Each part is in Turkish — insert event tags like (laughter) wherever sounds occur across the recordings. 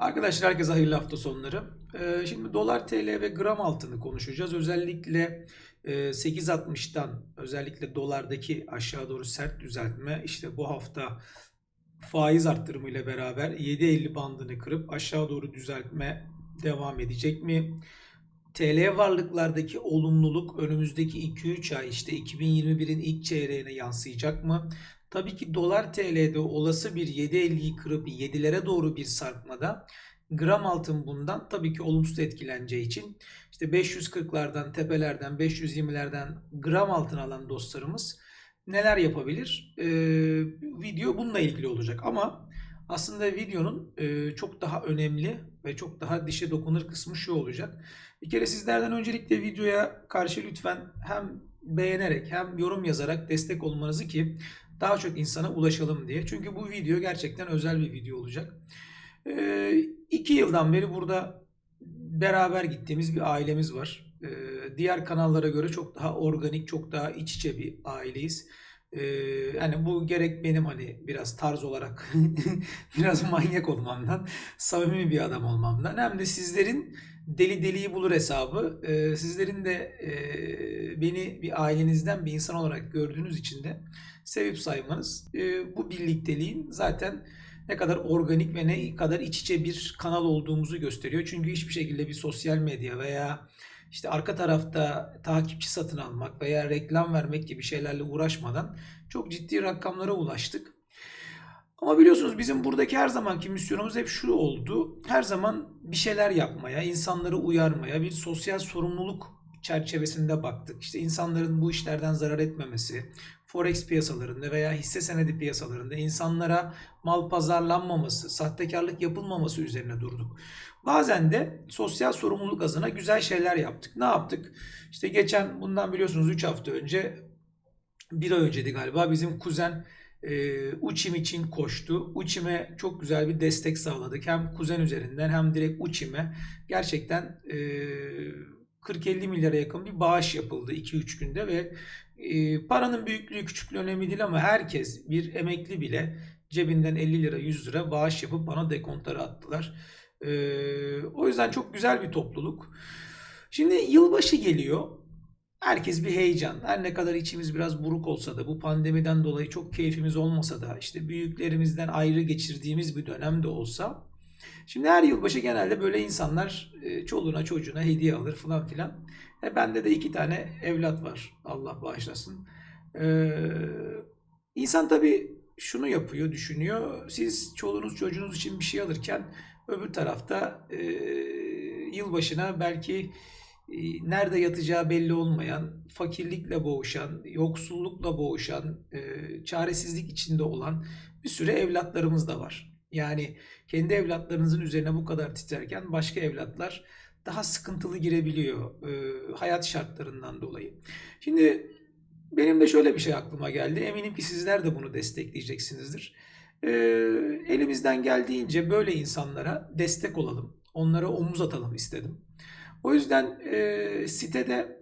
Arkadaşlar herkese hayırlı hafta sonları. Ee, şimdi dolar TL ve gram altını konuşacağız. Özellikle e, 8.60'tan özellikle dolardaki aşağı doğru sert düzeltme işte bu hafta faiz arttırımı ile beraber 7.50 bandını kırıp aşağı doğru düzeltme devam edecek mi? TL varlıklardaki olumluluk önümüzdeki 2-3 ay işte 2021'in ilk çeyreğine yansıyacak mı? Tabii ki dolar TL'de olası bir 7.50'yi kırıp 7'lere doğru bir sarkmada gram altın bundan tabii ki olumsuz etkileneceği için işte 540'lardan tepelerden 520'lerden gram altın alan dostlarımız neler yapabilir? Ee, video bununla ilgili olacak ama aslında videonun e, çok daha önemli ve çok daha dişe dokunur kısmı şu olacak. Bir kere sizlerden öncelikle videoya karşı lütfen hem beğenerek hem yorum yazarak destek olmanızı ki daha çok insana ulaşalım diye. Çünkü bu video gerçekten özel bir video olacak. Ee, iki yıldan beri burada beraber gittiğimiz bir ailemiz var. Ee, diğer kanallara göre çok daha organik, çok daha iç içe bir aileyiz. Ee, yani bu gerek benim hani biraz tarz olarak (laughs) biraz manyak olmamdan, samimi bir adam olmamdan hem de sizlerin deli deliyi bulur hesabı. Ee, sizlerin de e, beni bir ailenizden bir insan olarak gördüğünüz için de sevip saymanız e, bu birlikteliğin zaten ne kadar organik ve ne kadar iç içe bir kanal olduğumuzu gösteriyor. Çünkü hiçbir şekilde bir sosyal medya veya işte arka tarafta takipçi satın almak veya reklam vermek gibi şeylerle uğraşmadan çok ciddi rakamlara ulaştık. Ama biliyorsunuz bizim buradaki her zamanki misyonumuz hep şu oldu. Her zaman bir şeyler yapmaya, insanları uyarmaya, bir sosyal sorumluluk çerçevesinde baktık. İşte insanların bu işlerden zarar etmemesi, forex piyasalarında veya hisse senedi piyasalarında insanlara mal pazarlanmaması, sahtekarlık yapılmaması üzerine durduk. Bazen de sosyal sorumluluk adına güzel şeyler yaptık. Ne yaptık? İşte geçen bundan biliyorsunuz 3 hafta önce bir ay önceydi galiba bizim kuzen e, Uçim için koştu. Uçim'e çok güzel bir destek sağladık. Hem kuzen üzerinden hem direkt Uçim'e gerçekten e, 40-50 milyara yakın bir bağış yapıldı 2-3 günde ve e, paranın büyüklüğü küçüklüğü önemli değil ama herkes bir emekli bile cebinden 50 lira 100 lira bağış yapıp bana dekontları attılar. E, o yüzden çok güzel bir topluluk. Şimdi yılbaşı geliyor. Herkes bir heyecan. Her ne kadar içimiz biraz buruk olsa da bu pandemiden dolayı çok keyfimiz olmasa da işte büyüklerimizden ayrı geçirdiğimiz bir dönemde olsa Şimdi her yılbaşı genelde böyle insanlar e, çoluğuna çocuğuna hediye alır falan filan. E bende de iki tane evlat var. Allah bağışlasın. Ee, insan tabii şunu yapıyor, düşünüyor. Siz çoluğunuz çocuğunuz için bir şey alırken öbür tarafta e, yılbaşına belki nerede yatacağı belli olmayan, fakirlikle boğuşan, yoksullukla boğuşan, e, çaresizlik içinde olan bir sürü evlatlarımız da var. Yani kendi evlatlarınızın üzerine bu kadar titrerken başka evlatlar daha sıkıntılı girebiliyor e, hayat şartlarından dolayı. Şimdi benim de şöyle bir şey aklıma geldi. Eminim ki sizler de bunu destekleyeceksinizdir. E, elimizden geldiğince böyle insanlara destek olalım. Onlara omuz atalım istedim. O yüzden e, sitede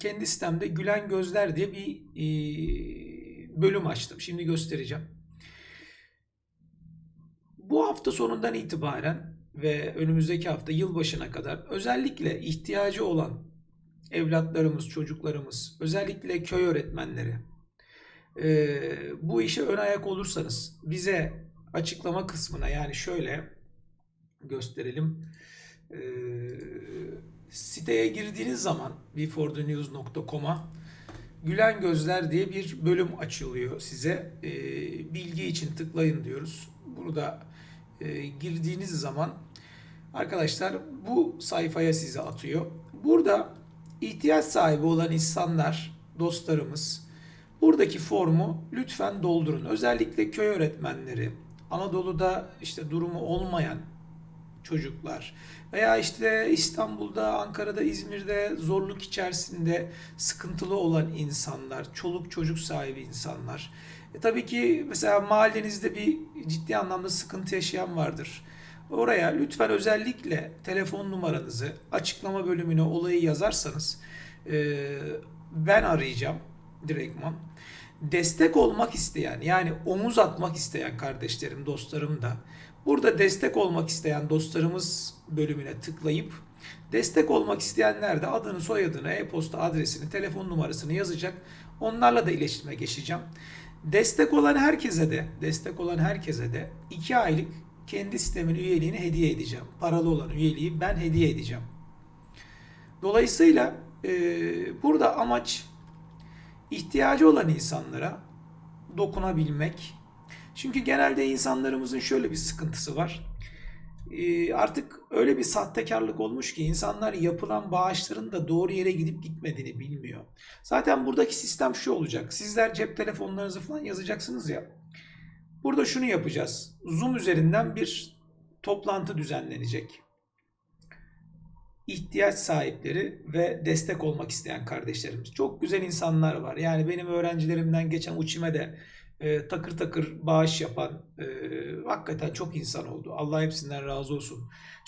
kendi sitemde Gülen Gözler diye bir e, bölüm açtım. Şimdi göstereceğim. Bu hafta sonundan itibaren ve önümüzdeki hafta yılbaşına kadar özellikle ihtiyacı olan evlatlarımız, çocuklarımız, özellikle köy öğretmenleri e, bu işe ön ayak olursanız bize açıklama kısmına yani şöyle gösterelim. E, siteye girdiğiniz zaman beforthenews.com'a Gülen Gözler diye bir bölüm açılıyor size. E, bilgi için tıklayın diyoruz. Burada e, girdiğiniz zaman arkadaşlar bu sayfaya sizi atıyor. Burada ihtiyaç sahibi olan insanlar, dostlarımız buradaki formu lütfen doldurun. Özellikle köy öğretmenleri, Anadolu'da işte durumu olmayan çocuklar veya işte İstanbul'da, Ankara'da, İzmir'de zorluk içerisinde sıkıntılı olan insanlar, çoluk çocuk sahibi insanlar. E tabii ki mesela mahallenizde bir ciddi anlamda sıkıntı yaşayan vardır. Oraya lütfen özellikle telefon numaranızı açıklama bölümüne olayı yazarsanız e, ben arayacağım direktman. Destek olmak isteyen yani omuz atmak isteyen kardeşlerim, dostlarım da Burada destek olmak isteyen dostlarımız bölümüne tıklayıp destek olmak isteyenler de adını, soyadını, e-posta adresini, telefon numarasını yazacak. Onlarla da iletişime geçeceğim. Destek olan herkese de, destek olan herkese de 2 aylık kendi sistemin üyeliğini hediye edeceğim. Paralı olan üyeliği ben hediye edeceğim. Dolayısıyla e, burada amaç ihtiyacı olan insanlara dokunabilmek. Çünkü genelde insanlarımızın şöyle bir sıkıntısı var. E, artık öyle bir sahtekarlık olmuş ki insanlar yapılan bağışların da doğru yere gidip gitmediğini bilmiyor. Zaten buradaki sistem şu olacak. Sizler cep telefonlarınızı falan yazacaksınız ya. Burada şunu yapacağız. Zoom üzerinden bir toplantı düzenlenecek ihtiyaç sahipleri ve destek olmak isteyen kardeşlerimiz. Çok güzel insanlar var. Yani benim öğrencilerimden geçen uçime de e, takır takır bağış yapan e, hakikaten çok insan oldu. Allah hepsinden razı olsun.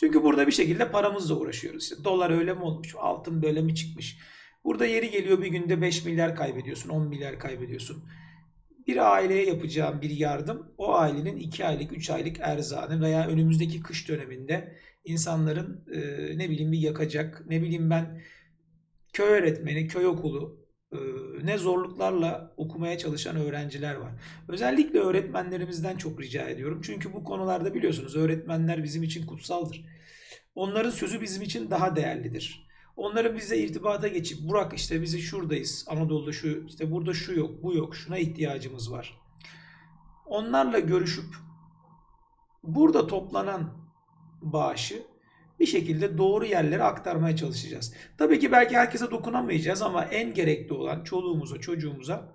Çünkü burada bir şekilde paramızla uğraşıyoruz. İşte dolar öyle mi olmuş, altın böyle mi çıkmış? Burada yeri geliyor bir günde 5 milyar kaybediyorsun, 10 milyar kaybediyorsun. Bir aileye yapacağım bir yardım o ailenin 2 aylık, 3 aylık erzağını veya önümüzdeki kış döneminde insanların e, ne bileyim bir yakacak, ne bileyim ben köy öğretmeni, köy okulu, ne zorluklarla okumaya çalışan öğrenciler var. Özellikle öğretmenlerimizden çok rica ediyorum. Çünkü bu konularda biliyorsunuz öğretmenler bizim için kutsaldır. Onların sözü bizim için daha değerlidir. Onların bize irtibata geçip Burak işte bizi şuradayız. Anadolu'da şu işte burada şu yok, bu yok, şuna ihtiyacımız var. Onlarla görüşüp burada toplanan bağışı bir şekilde doğru yerlere aktarmaya çalışacağız. Tabii ki belki herkese dokunamayacağız ama en gerekli olan çoluğumuza, çocuğumuza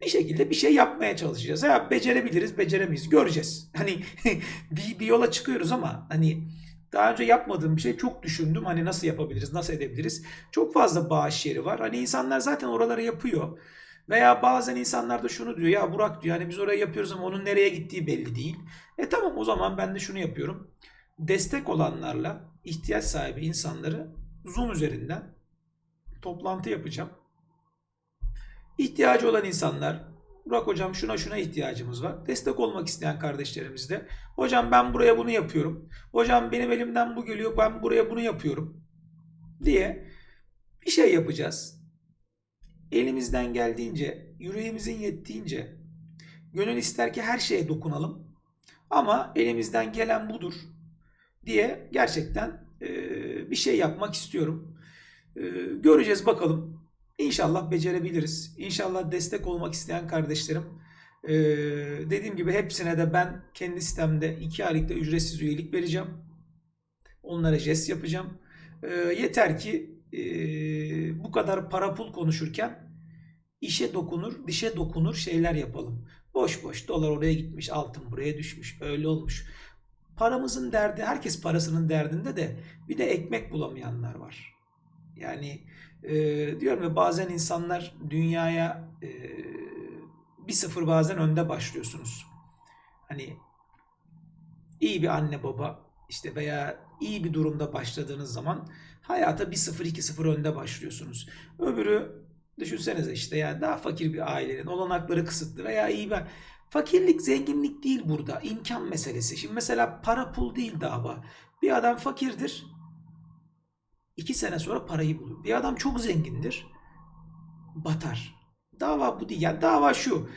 bir şekilde bir şey yapmaya çalışacağız. Ya becerebiliriz, beceremeyiz. Göreceğiz. (laughs) Hani (laughs) bir, bir yola çıkıyoruz ama hani daha önce yapmadığım bir şey çok düşündüm. Hani nasıl yapabiliriz, nasıl edebiliriz? Çok fazla bağış yeri var. Hani insanlar zaten oraları yapıyor. Veya bazen insanlar da şunu diyor. Ya Burak diyor hani biz oraya yapıyoruz ama onun nereye gittiği belli değil. E tamam o zaman ben de şunu yapıyorum. Destek olanlarla ihtiyaç sahibi insanları Zoom üzerinden toplantı yapacağım. İhtiyacı olan insanlar Burak hocam şuna şuna ihtiyacımız var. Destek olmak isteyen kardeşlerimiz de hocam ben buraya bunu yapıyorum. Hocam benim elimden bu geliyor ben buraya bunu yapıyorum diye bir şey yapacağız. Elimizden geldiğince, yüreğimizin yettiğince gönül ister ki her şeye dokunalım. Ama elimizden gelen budur diye gerçekten e, bir şey yapmak istiyorum. E, göreceğiz bakalım. İnşallah becerebiliriz. İnşallah destek olmak isteyen kardeşlerim e, dediğim gibi hepsine de ben kendi sistemde 2 aylıkta ücretsiz üyelik vereceğim. Onlara jest yapacağım. E, yeter ki e, bu kadar para pul konuşurken işe dokunur, dişe dokunur şeyler yapalım. Boş boş dolar oraya gitmiş, altın buraya düşmüş, öyle olmuş. Paramızın derdi, herkes parasının derdinde de bir de ekmek bulamayanlar var. Yani e, diyorum ya bazen insanlar dünyaya e, bir sıfır bazen önde başlıyorsunuz. Hani iyi bir anne baba işte veya iyi bir durumda başladığınız zaman hayata bir sıfır iki sıfır önde başlıyorsunuz. Öbürü düşünsenize işte yani daha fakir bir ailenin olanakları kısıtlı veya iyi bir Fakirlik, zenginlik değil burada. imkan meselesi. Şimdi mesela para pul değil dava. Bir adam fakirdir. iki sene sonra parayı bulur. Bir adam çok zengindir. Batar. Dava bu değil. Yani dava şu.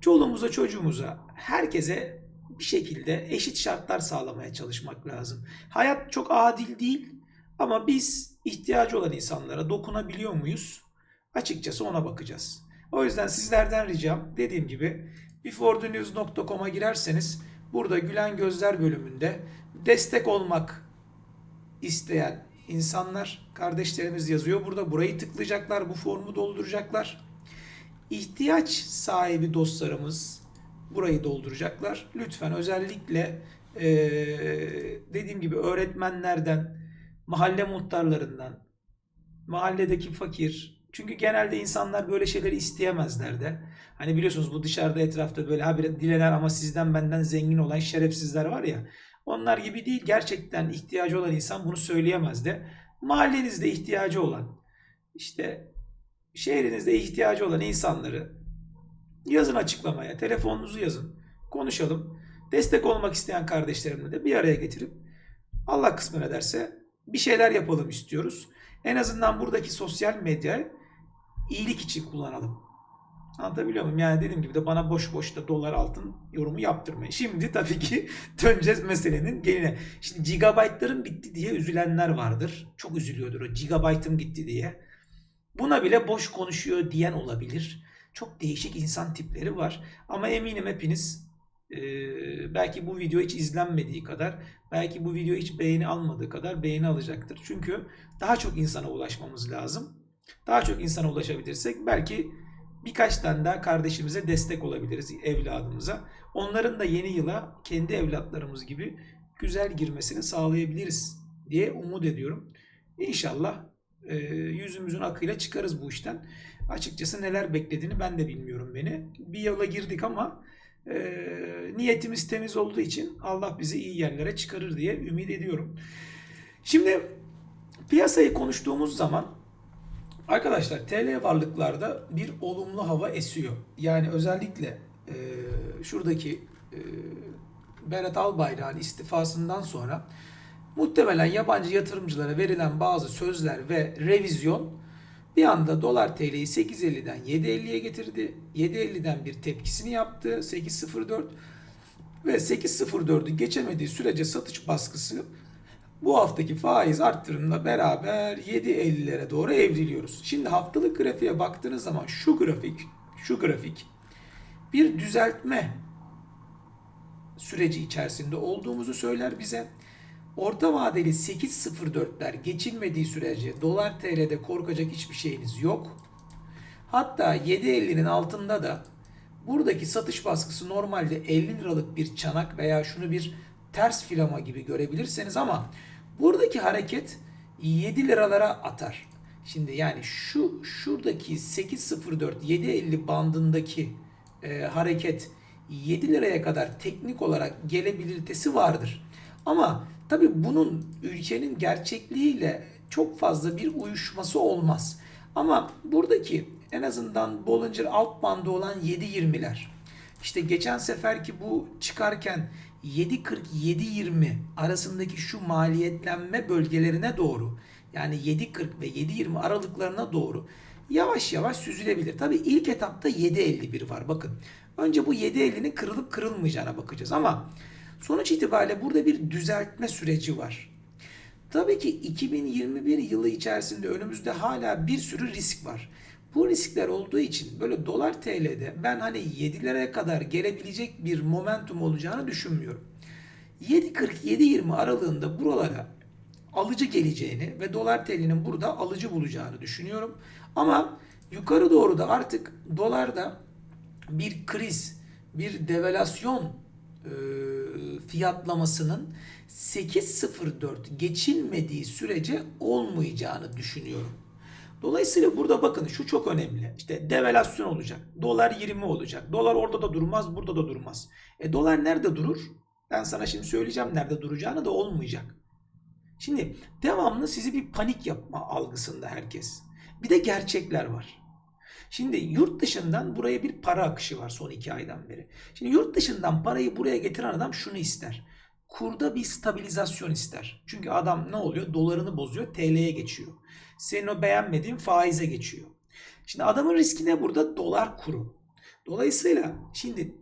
Çoluğumuza, çocuğumuza, herkese bir şekilde eşit şartlar sağlamaya çalışmak lazım. Hayat çok adil değil ama biz ihtiyacı olan insanlara dokunabiliyor muyuz? Açıkçası ona bakacağız. O yüzden sizlerden ricam dediğim gibi beforthenews.com'a girerseniz burada Gülen Gözler bölümünde destek olmak isteyen insanlar, kardeşlerimiz yazıyor. Burada burayı tıklayacaklar, bu formu dolduracaklar. İhtiyaç sahibi dostlarımız burayı dolduracaklar. Lütfen özellikle ee, dediğim gibi öğretmenlerden, mahalle muhtarlarından, mahalledeki fakir, çünkü genelde insanlar böyle şeyleri isteyemezler de. Hani biliyorsunuz bu dışarıda etrafta böyle habire dilenen ama sizden benden zengin olan şerefsizler var ya. Onlar gibi değil. Gerçekten ihtiyacı olan insan bunu söyleyemez de. Mahallenizde ihtiyacı olan, işte şehrinizde ihtiyacı olan insanları yazın açıklamaya. Telefonunuzu yazın. Konuşalım. Destek olmak isteyen kardeşlerimle de bir araya getirip Allah kısmet ederse bir şeyler yapalım istiyoruz. En azından buradaki sosyal medyayı iyilik için kullanalım. Anlatabiliyor muyum? Yani dediğim gibi de bana boş boş da dolar altın yorumu yaptırmayın. Şimdi tabii ki (laughs) döneceğiz meselenin geline. Şimdi gigabaytların bitti diye üzülenler vardır. Çok üzülüyordur o gigabaytım gitti diye. Buna bile boş konuşuyor diyen olabilir. Çok değişik insan tipleri var. Ama eminim hepiniz e, belki bu video hiç izlenmediği kadar, belki bu video hiç beğeni almadığı kadar beğeni alacaktır. Çünkü daha çok insana ulaşmamız lazım. Daha çok insana ulaşabilirsek belki birkaç tane daha kardeşimize destek olabiliriz, evladımıza. Onların da yeni yıla kendi evlatlarımız gibi güzel girmesini sağlayabiliriz diye umut ediyorum. İnşallah e, yüzümüzün akıyla çıkarız bu işten. Açıkçası neler beklediğini ben de bilmiyorum beni. Bir yola girdik ama e, niyetimiz temiz olduğu için Allah bizi iyi yerlere çıkarır diye ümit ediyorum. Şimdi piyasayı konuştuğumuz zaman arkadaşlar TL varlıklarda bir olumlu hava esiyor. Yani özellikle e, şuradaki e, Berat Albayrak'ın istifasından sonra muhtemelen yabancı yatırımcılara verilen bazı sözler ve revizyon bir anda dolar TL'yi 8.50'den 7.50'ye getirdi. 7.50'den bir tepkisini yaptı. 8.04 ve 8.04'ü geçemediği sürece satış baskısı bu haftaki faiz arttırımla beraber 7.50'lere doğru evriliyoruz. Şimdi haftalık grafiğe baktığınız zaman şu grafik, şu grafik bir düzeltme süreci içerisinde olduğumuzu söyler bize. Orta vadeli 8.04'ler geçilmediği sürece dolar TL'de korkacak hiçbir şeyiniz yok. Hatta 7.50'nin altında da buradaki satış baskısı normalde 50 liralık bir çanak veya şunu bir ters filama gibi görebilirseniz ama buradaki hareket 7 liralara atar. Şimdi yani şu şuradaki 8.04 7.50 bandındaki e, hareket 7 liraya kadar teknik olarak gelebilirtesi vardır. Ama tabi bunun ülkenin gerçekliğiyle çok fazla bir uyuşması olmaz. Ama buradaki en azından Bollinger alt bandı olan 7.20'ler. İşte geçen seferki bu çıkarken 7.40-7.20 arasındaki şu maliyetlenme bölgelerine doğru yani 7.40 ve 7.20 aralıklarına doğru yavaş yavaş süzülebilir. Tabi ilk etapta 7.51 var bakın. Önce bu 7.50'nin kırılıp kırılmayacağına bakacağız ama sonuç itibariyle burada bir düzeltme süreci var. Tabii ki 2021 yılı içerisinde önümüzde hala bir sürü risk var. Bu riskler olduğu için böyle dolar TL'de ben hani 7'lere kadar gelebilecek bir momentum olacağını düşünmüyorum. 7.40-7.20 aralığında buralara alıcı geleceğini ve dolar TL'nin burada alıcı bulacağını düşünüyorum. Ama yukarı doğru da artık dolarda bir kriz, bir devalüasyon e, fiyatlamasının 8.04 geçilmediği sürece olmayacağını düşünüyorum. Dolayısıyla burada bakın şu çok önemli. İşte devalüasyon olacak. Dolar 20 olacak. Dolar orada da durmaz, burada da durmaz. E dolar nerede durur? Ben sana şimdi söyleyeceğim nerede duracağını da olmayacak. Şimdi devamlı sizi bir panik yapma algısında herkes. Bir de gerçekler var. Şimdi yurt dışından buraya bir para akışı var son iki aydan beri. Şimdi yurt dışından parayı buraya getiren adam şunu ister. Kurda bir stabilizasyon ister. Çünkü adam ne oluyor? Dolarını bozuyor, TL'ye geçiyor. Senin o beğenmediğin faize geçiyor. Şimdi adamın riski ne burada? Dolar kuru. Dolayısıyla şimdi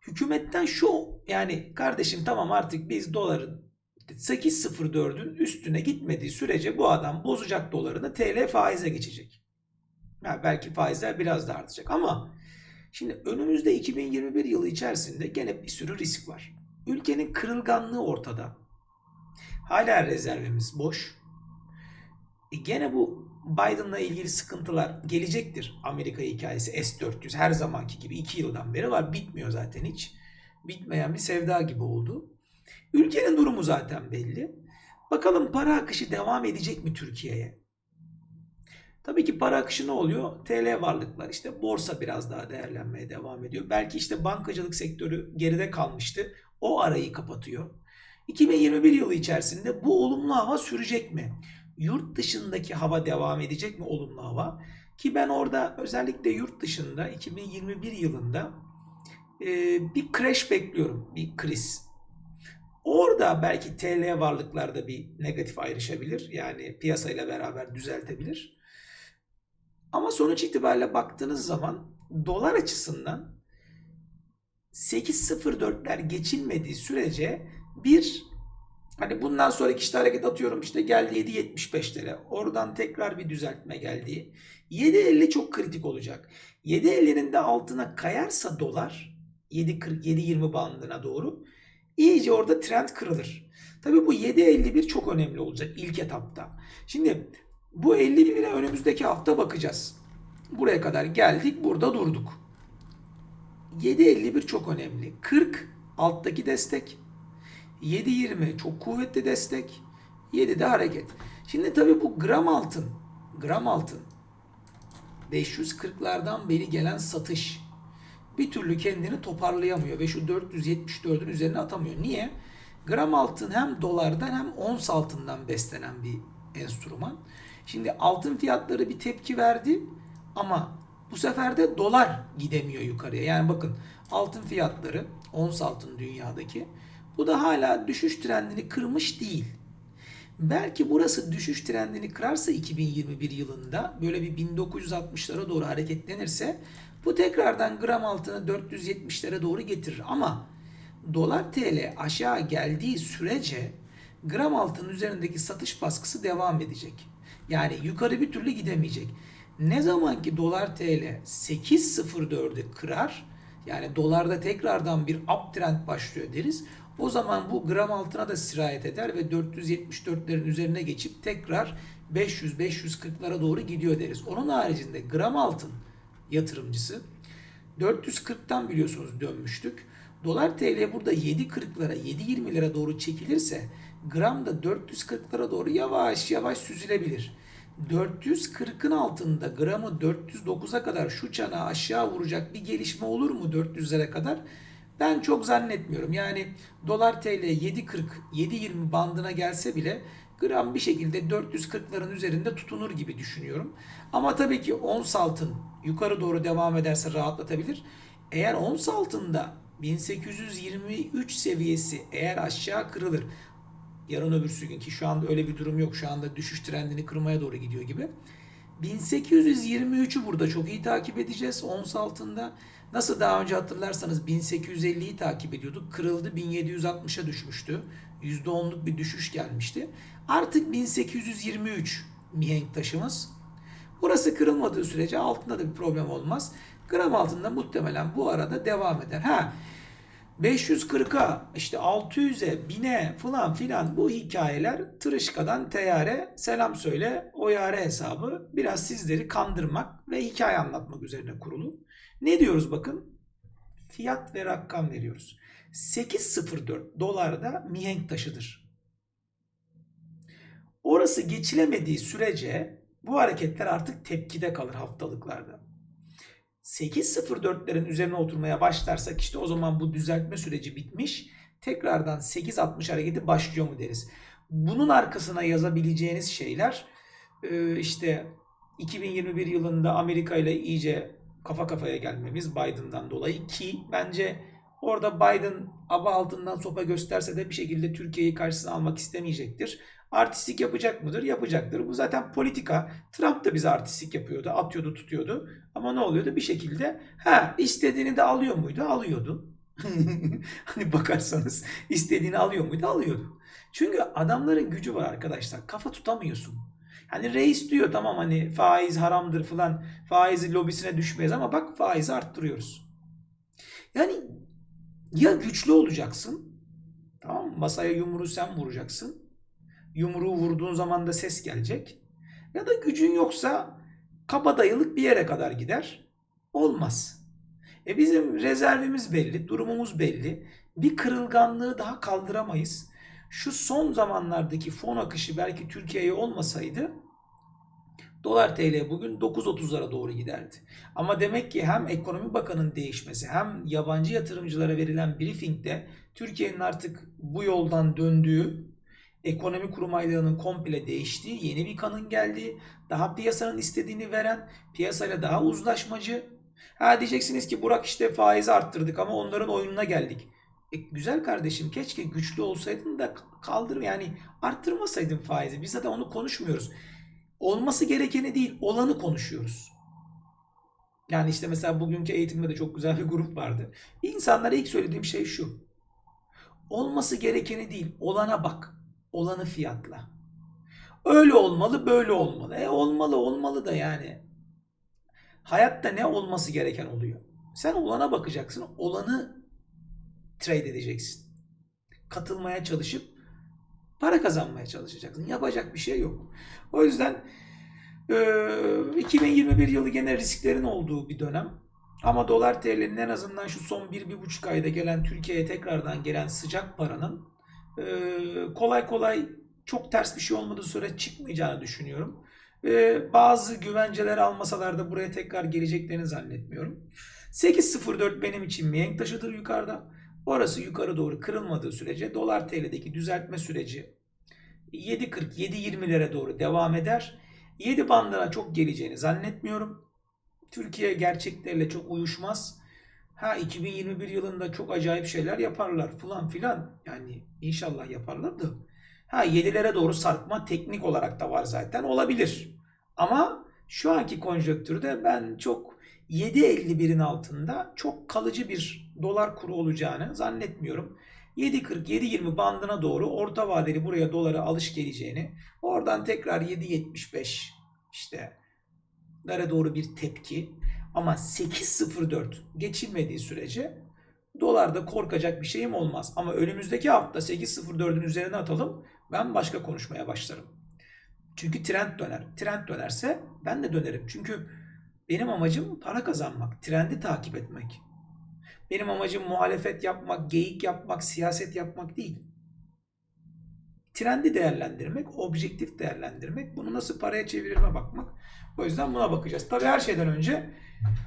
hükümetten şu yani kardeşim tamam artık biz doların 8.04'ün üstüne gitmediği sürece bu adam bozacak dolarını TL faize geçecek. Yani belki faizler biraz da artacak ama şimdi önümüzde 2021 yılı içerisinde gene bir sürü risk var. Ülkenin kırılganlığı ortada. Hala rezervimiz boş. E gene bu Biden'la ilgili sıkıntılar gelecektir. Amerika hikayesi S-400 her zamanki gibi 2 yıldan beri var. Bitmiyor zaten hiç. Bitmeyen bir sevda gibi oldu. Ülkenin durumu zaten belli. Bakalım para akışı devam edecek mi Türkiye'ye? Tabii ki para akışı ne oluyor? TL varlıklar işte borsa biraz daha değerlenmeye devam ediyor. Belki işte bankacılık sektörü geride kalmıştı. O arayı kapatıyor. 2021 yılı içerisinde bu olumlu hava sürecek mi? Yurt dışındaki hava devam edecek mi olumlu hava? Ki ben orada özellikle yurt dışında 2021 yılında e, bir crash bekliyorum. Bir kriz. Orada belki TL varlıklarda bir negatif ayrışabilir. Yani piyasayla beraber düzeltebilir. Ama sonuç itibariyle baktığınız zaman dolar açısından 8.04'ler geçilmediği sürece bir hani bundan sonraki işte hareket atıyorum işte geldi 7.75'lere. Oradan tekrar bir düzeltme geldi. 7.50 çok kritik olacak. 7.50'nin de altına kayarsa dolar 7.40 7.20 bandına doğru iyice orada trend kırılır. Tabii bu 7.51 çok önemli olacak ilk etapta. Şimdi bu 51'e önümüzdeki hafta bakacağız. Buraya kadar geldik, burada durduk. 7.51 çok önemli. 40 alttaki destek. 7.20 çok kuvvetli destek. 7'de hareket. Şimdi tabii bu gram altın. Gram altın. 540'lardan beri gelen satış bir türlü kendini toparlayamıyor ve şu 474'ün üzerine atamıyor. Niye? Gram altın hem dolardan hem ons altından beslenen bir enstrüman. Şimdi altın fiyatları bir tepki verdi ama bu sefer de dolar gidemiyor yukarıya. Yani bakın altın fiyatları ons altın dünyadaki bu da hala düşüş trendini kırmış değil. Belki burası düşüş trendini kırarsa 2021 yılında böyle bir 1960'lara doğru hareketlenirse bu tekrardan gram altını 470'lere doğru getirir. Ama dolar TL aşağı geldiği sürece gram altının üzerindeki satış baskısı devam edecek. Yani yukarı bir türlü gidemeyecek. Ne zaman ki dolar TL 8.04'ü kırar yani dolarda tekrardan bir uptrend başlıyor deriz. O zaman bu gram altına da sirayet eder ve 474'lerin üzerine geçip tekrar 500-540'lara doğru gidiyor deriz. Onun haricinde gram altın yatırımcısı 440'tan biliyorsunuz dönmüştük. Dolar TL burada 7.40'lara 7.20'lere doğru çekilirse gram da 440'lara doğru yavaş yavaş süzülebilir. 440'ın altında gramı 409'a kadar şu çana aşağı vuracak bir gelişme olur mu 400'lere kadar? Ben çok zannetmiyorum. Yani dolar TL 7.40 7.20 bandına gelse bile gram bir şekilde 440'ların üzerinde tutunur gibi düşünüyorum. Ama tabii ki ons altın yukarı doğru devam ederse rahatlatabilir. Eğer ons altında 1823 seviyesi eğer aşağı kırılır yarın öbürsü gün ki şu anda öyle bir durum yok. Şu anda düşüş trendini kırmaya doğru gidiyor gibi. 1823'ü burada çok iyi takip edeceğiz ons altında. Nasıl daha önce hatırlarsanız 1850'yi takip ediyorduk. Kırıldı 1760'a düşmüştü. %10'luk bir düşüş gelmişti. Artık 1823 mihenk taşımız. Burası kırılmadığı sürece altında da bir problem olmaz. Gram altında muhtemelen bu arada devam eder. Ha 540'a işte 600'e 1000'e falan filan bu hikayeler tırışkadan teyare selam söyle o yare hesabı biraz sizleri kandırmak ve hikaye anlatmak üzerine kurulu. Ne diyoruz bakın? Fiyat ve rakam veriyoruz. 8.04 dolarda mihenk taşıdır. Orası geçilemediği sürece bu hareketler artık tepkide kalır haftalıklarda. 8.04'lerin üzerine oturmaya başlarsak işte o zaman bu düzeltme süreci bitmiş. Tekrardan 8.60 hareketi başlıyor mu deriz. Bunun arkasına yazabileceğiniz şeyler işte 2021 yılında Amerika ile iyice kafa kafaya gelmemiz Biden'dan dolayı ki bence orada Biden aba altından sopa gösterse de bir şekilde Türkiye'yi karşısına almak istemeyecektir. Artistik yapacak mıdır? Yapacaktır. Bu zaten politika. Trump da bize artistik yapıyordu. Atıyordu, tutuyordu. Ama ne oluyordu? Bir şekilde ha istediğini de alıyor muydu? Alıyordu. (laughs) hani bakarsanız istediğini alıyor muydu? Alıyordu. Çünkü adamların gücü var arkadaşlar. Kafa tutamıyorsun. Hani reis diyor tamam hani faiz haramdır falan. Faizi lobisine düşmeyiz ama bak faizi arttırıyoruz. Yani ya güçlü olacaksın. Tamam mı? Masaya yumruğu sen vuracaksın. Yumruğu vurduğun zaman da ses gelecek. Ya da gücün yoksa kabadayılık bir yere kadar gider. Olmaz. E bizim rezervimiz belli, durumumuz belli. Bir kırılganlığı daha kaldıramayız. Şu son zamanlardaki fon akışı belki Türkiye'ye olmasaydı dolar TL bugün 9.30'lara doğru giderdi. Ama demek ki hem ekonomi bakanının değişmesi hem yabancı yatırımcılara verilen briefingde Türkiye'nin artık bu yoldan döndüğü ekonomi kurmaylığının komple değiştiği, yeni bir kanın geldiği, daha piyasanın istediğini veren, piyasayla daha uzlaşmacı Ha diyeceksiniz ki Burak işte faizi arttırdık ama onların oyununa geldik. E, güzel kardeşim keşke güçlü olsaydın da kaldır yani arttırmasaydın faizi. Biz zaten onu konuşmuyoruz. Olması gerekeni değil olanı konuşuyoruz. Yani işte mesela bugünkü eğitimde de çok güzel bir grup vardı. İnsanlara ilk söylediğim şey şu. Olması gerekeni değil olana bak. Olanı fiyatla. Öyle olmalı böyle olmalı. E olmalı olmalı da yani. Hayatta ne olması gereken oluyor. Sen olana bakacaksın. Olanı trade edeceksin. Katılmaya çalışıp para kazanmaya çalışacaksın. Yapacak bir şey yok. O yüzden e, 2021 yılı gene risklerin olduğu bir dönem. Ama dolar TL'nin en azından şu son 1-1,5 ayda gelen Türkiye'ye tekrardan gelen sıcak paranın kolay kolay çok ters bir şey olmadığı süre çıkmayacağını düşünüyorum. E, bazı güvenceler almasalar da buraya tekrar geleceklerini zannetmiyorum. 8.04 benim için mihenk taşıdır yukarıda. Orası yukarı doğru kırılmadığı sürece dolar TL'deki düzeltme süreci 7.40-7.20'lere doğru devam eder. 7 bandına çok geleceğini zannetmiyorum. Türkiye gerçeklerle çok uyuşmaz. Ha 2021 yılında çok acayip şeyler yaparlar falan filan. Yani inşallah yaparlar da. Ha 7'lere doğru sarkma teknik olarak da var zaten olabilir. Ama şu anki konjonktürde ben çok 7.51'in altında çok kalıcı bir dolar kuru olacağını zannetmiyorum. 7.40-7.20 bandına doğru orta vadeli buraya dolara alış geleceğini, oradan tekrar 7.75 işte lere doğru bir tepki ama 8.04 geçilmediği sürece dolarda korkacak bir şeyim olmaz. Ama önümüzdeki hafta 8.04'ün üzerine atalım ben başka konuşmaya başlarım. Çünkü trend döner. Trend dönerse ben de dönerim. Çünkü benim amacım para kazanmak, trendi takip etmek. Benim amacım muhalefet yapmak, geyik yapmak, siyaset yapmak değil. Trendi değerlendirmek, objektif değerlendirmek, bunu nasıl paraya çevirime bakmak. O yüzden buna bakacağız. Tabii her şeyden önce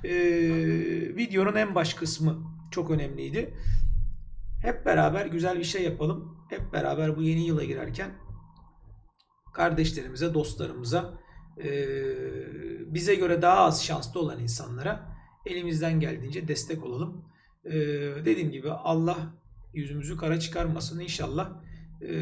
e, videonun en baş kısmı çok önemliydi. Hep beraber güzel bir şey yapalım. Hep beraber bu yeni yıla girerken kardeşlerimize, dostlarımıza, e, bize göre daha az şanslı olan insanlara elimizden geldiğince destek olalım. E, dediğim gibi Allah yüzümüzü kara çıkarmasın inşallah e,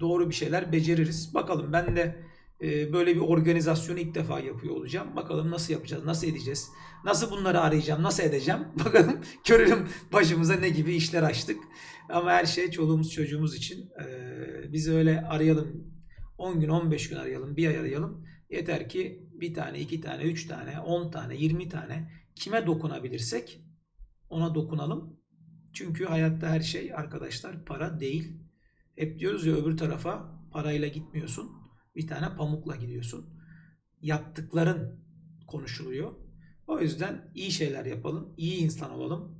doğru bir şeyler beceririz. Bakalım ben de e, böyle bir organizasyonu ilk defa yapıyor olacağım. Bakalım nasıl yapacağız, nasıl edeceğiz, nasıl bunları arayacağım, nasıl edeceğim. (laughs) Bakalım görelim başımıza ne gibi işler açtık. Ama her şey çoluğumuz çocuğumuz için. E, biz öyle arayalım 10 gün 15 gün arayalım, bir ay arayalım. Yeter ki bir tane, iki tane, üç tane, 10 tane, 20 tane kime dokunabilirsek ona dokunalım. Çünkü hayatta her şey arkadaşlar para değil. Hep diyoruz ya öbür tarafa parayla gitmiyorsun. Bir tane pamukla gidiyorsun. Yaptıkların konuşuluyor. O yüzden iyi şeyler yapalım. iyi insan olalım.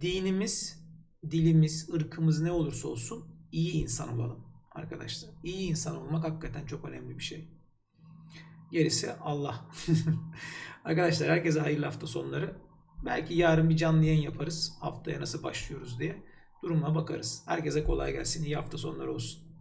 Dinimiz, dilimiz, ırkımız ne olursa olsun iyi insan olalım arkadaşlar. İyi insan olmak hakikaten çok önemli bir şey. Gerisi Allah. (laughs) arkadaşlar herkese hayırlı hafta sonları. Belki yarın bir canlı yayın yaparız. Haftaya nasıl başlıyoruz diye. Duruma bakarız. Herkese kolay gelsin. İyi hafta sonları olsun.